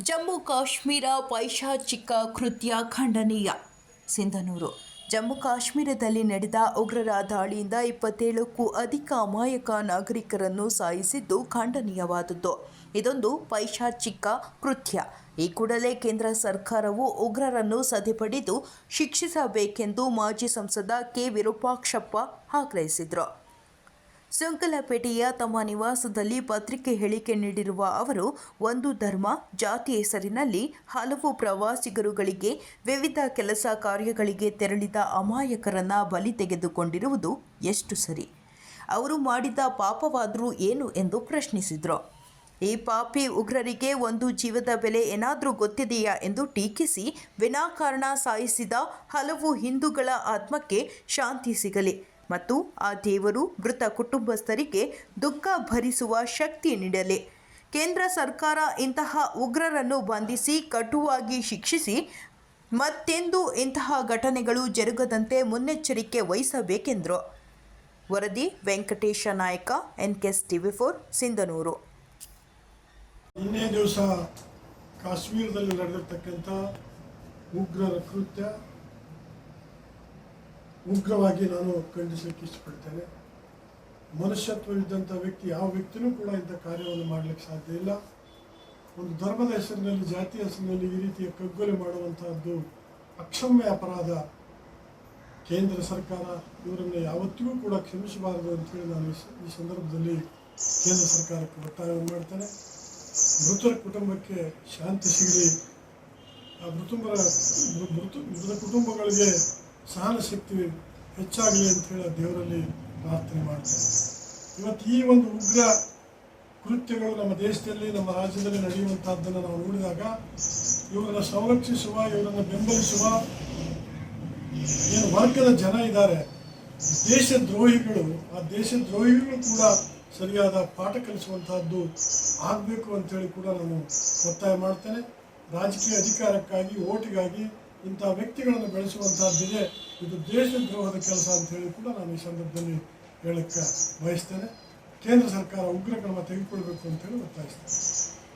ಜಮ್ಮು ಕಾಶ್ಮೀರ ಪೈಶಾಚಿಕ ಕೃತ್ಯ ಖಂಡನೀಯ. ಸಿಂಧನೂರು. ಜಮ್ಮು ಕಾಶ್ಮೀರದಲ್ಲಿ ನಡೆದ ಉಗ್ರರ ದಾಳಿಯಿಂದ ಇಪ್ಪತ್ತೇಳಕ್ಕೂ ಅಧಿಕ ಅಮಾಯಕ ನಾಗರಿಕರನ್ನು ಸಾಯಿಸಿದ್ದು ಖಂಡನೀಯವಾದದ್ದು. ಇದೊಂದು ಪೈಶಾಚಿಕ ಕೃತ್ಯ. ಈ ಕೂಡಲೇ ಕೇಂದ್ರ ಸರ್ಕಾರವು ಉಗ್ರರನ್ನು ಸದೆಪಡೆದು ಶಿಕ್ಷಿಸಬೇಕೆಂದು ಮಾಜಿ ಸಂಸದ ಕೆ. ವಿರೂಪಾಕ್ಷಪ್ಪ ಆಗ್ರಹಿಸಿದರು. ಸುಂಕಲಪೇಟೆಯ ತಮ್ಮ ನಿವಾಸದಲ್ಲಿ ಪತ್ರಿಕೆ ಹೇಳಿಕೆ ನೀಡಿರುವ ಅವರು, ಒಂದು ಧರ್ಮ, ಜಾತಿ ಹೆಸರಿನಲ್ಲಿ ಹಲವು ಪ್ರವಾಸಿಗರುಗಳಿಗೆ ವಿವಿಧ ಕೆಲಸ ಕಾರ್ಯಗಳಿಗೆ ತೆರಳಿದ ಅಮಾಯಕರನ್ನ ಬಲಿ ತೆಗೆದುಕೊಂಡಿರುವುದು ಎಷ್ಟು ಸರಿ? ಅವರು ಮಾಡಿದ ಪಾಪವಾದರೂ ಏನು ಎಂದು ಪ್ರಶ್ನಿಸಿದರು. ಈ ಪಾಪಿ ಉಗ್ರರಿಗೆ ಒಂದು ಜೀವದ ಬೆಲೆ ಏನಾದರೂ ಗೊತ್ತಿದೆಯಾ ಎಂದು ಟೀಕಿಸಿ ವಿನಾಕಾರಣ ಸಾಯಿಸಿದ ಹಲವು ಹಿಂದೂಗಳ ಆತ್ಮಕ್ಕೆ ಶಾಂತಿ ಸಿಗಲಿ. ಮತ್ತು ಆ ದೇವರು ಮೃತ ಕುಟುಂಬಸ್ಥರಿಗೆ ದುಃಖ ಭರಿಸುವ ಶಕ್ತಿ ನೀಡಲಿ. ಕೇಂದ್ರ ಸರ್ಕಾರ ಇಂತಹ ಉಗ್ರರನ್ನು ಬಂಧಿಸಿ, ಕಟುವಾಗಿ ಶಿಕ್ಷಿಸಿ, ಮತ್ತೆಂದು ಇಂತಹ ಘಟನೆಗಳು ಜರುಗದಂತೆ ಮುನ್ನೆಚ್ಚರಿಕೆ ವಹಿಸಬೇಕೆಂದರು. ವರದಿ Venkatesha Nayaka N ಕೆಸ್ TV four, Sindhanur. ನಿನ್ನೆ ದಿವಸ ಕಾಶ್ಮೀರದಲ್ಲಿ ನಡೆದಿರ್ತಕ್ಕಂಥ ಉಗ್ರರ ಕೃತ್ಯ ಉಗ್ರವಾಗಿ ನಾನು ಖಂಡಿಸಲಿಕ್ಕೆ ಇಷ್ಟಪಡ್ತೇನೆ. ಮನುಷ್ಯತ್ವವಿದ್ದಂಥ ವ್ಯಕ್ತಿ ಯಾವ ವ್ಯಕ್ತಿನೂ ಕೂಡ ಇಂಥ ಕಾರ್ಯವನ್ನು ಮಾಡಲಿಕ್ಕೆ ಸಾಧ್ಯ ಇಲ್ಲ. ಒಂದು ಧರ್ಮದ ಹೆಸರಿನಲ್ಲಿ ಜಾತಿಯ ಹೆಸರಿನಲ್ಲಿ ಈ ರೀತಿಯ ಕಗ್ಗೊಲೆ ಮಾಡುವಂತಹದ್ದು ಅಕ್ಷಮ್ಯ ಅಪರಾಧ. ಕೇಂದ್ರ ಸರ್ಕಾರ ಇವರನ್ನು ಯಾವತ್ತಿಗೂ ಕೂಡ ಕ್ಷಮಿಸಬಾರದು ಅಂತೇಳಿ ನಾನು ಈ ಸಂದರ್ಭದಲ್ಲಿ ಕೇಂದ್ರ ಸರ್ಕಾರಕ್ಕೆ ಒತ್ತಾಯವನ್ನು ಮಾಡ್ತೇನೆ. ಮೃತರ ಕುಟುಂಬಕ್ಕೆ ಶಾಂತಿ ಸಿಗಲಿ. ಆ ಮೃತುಂಬರ ಮೃತ ಮೃತು, ಮೃತ ಕುಟುಂಬಗಳಿಗೆ ಸಹನ ಶಕ್ತಿ ಹೆಚ್ಚಾಗಲಿ ಅಂತ ಹೇಳಿ ದೇವರಲ್ಲಿ ಪ್ರಾರ್ಥನೆ ಮಾಡ್ತೇನೆ ಇವತ್ತು ಈ ಒಂದು ಉಗ್ರ ಕೃತ್ಯಗಳು ನಮ್ಮ ದೇಶದಲ್ಲಿ, ನಮ್ಮ ರಾಜ್ಯದಲ್ಲಿ ನಡೆಯುವಂತಹದ್ದನ್ನು ನಾವು ನೋಡಿದಾಗ ಇವರನ್ನು ಸಂರಕ್ಷಿಸುವ, ಇವರನ್ನು ಬೆಂಬಲಿಸುವ ಏನು ವರ್ಗದ ಜನ ಇದ್ದಾರೆ. ದೇಶ ದ್ರೋಹಿಗಳು ಆ ದೇಶದ್ರೋಹಿಗಳು ಕೂಡ ಸರಿಯಾದ ಪಾಠ ಕಲಿಸುವಂತಹದ್ದು ಆಗಬೇಕು ಅಂತೇಳಿ ಕೂಡ ನಾನು ಒತ್ತಾಯ ಮಾಡ್ತೇನೆ. ರಾಜಕೀಯ ಅಧಿಕಾರಕ್ಕಾಗಿ, ಓಟಿಗಾಗಿ ಇಂಥ ವ್ಯಕ್ತಿಗಳನ್ನು ಬೆಳೆಸುವಂತಹದ್ದಿದೆ. ಇದು ದೇಶದ್ರೋಹದ ಕೆಲಸ ಅಂತ ಹೇಳಿ ಕೂಡ ನಾನು ಈ ಸಂದರ್ಭದಲ್ಲಿ ಹೇಳಕ್ಕೆ ಬಯಸ್ತೇನೆ. ಕೇಂದ್ರ ಸರ್ಕಾರ ಉಗ್ರ ಕ್ರಮ ತೆಗೆದುಕೊಳ್ಬೇಕು ಅಂತ ಹೇಳಿ ಒತ್ತಾಯಿಸ್ತೇನೆ.